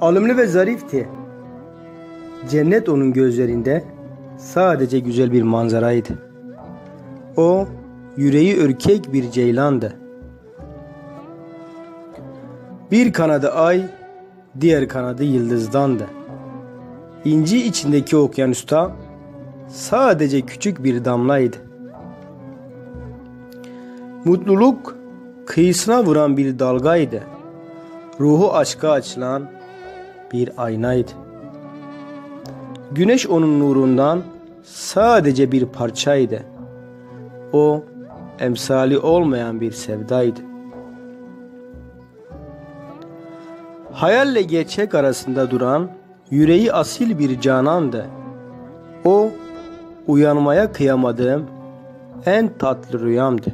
Alımlı ve zarifti. Cennet onun gözlerinde sadece güzel bir manzaraydı. O yüreği ürkek bir ceylandı. Bir kanadı ay, diğer kanadı yıldızdandı. İnci içindeki okyanusta sadece küçük bir damlaydı. Mutluluk kıyısına vuran bir dalgaydı. Ruhu aşka açılan bir aynaydı. Güneş onun nurundan sadece bir parçaydı. O emsali olmayan bir sevdaydı. Hayalle gerçek arasında duran yüreği asil bir canandı. O uyanmaya kıyamadığım en tatlı rüyamdı.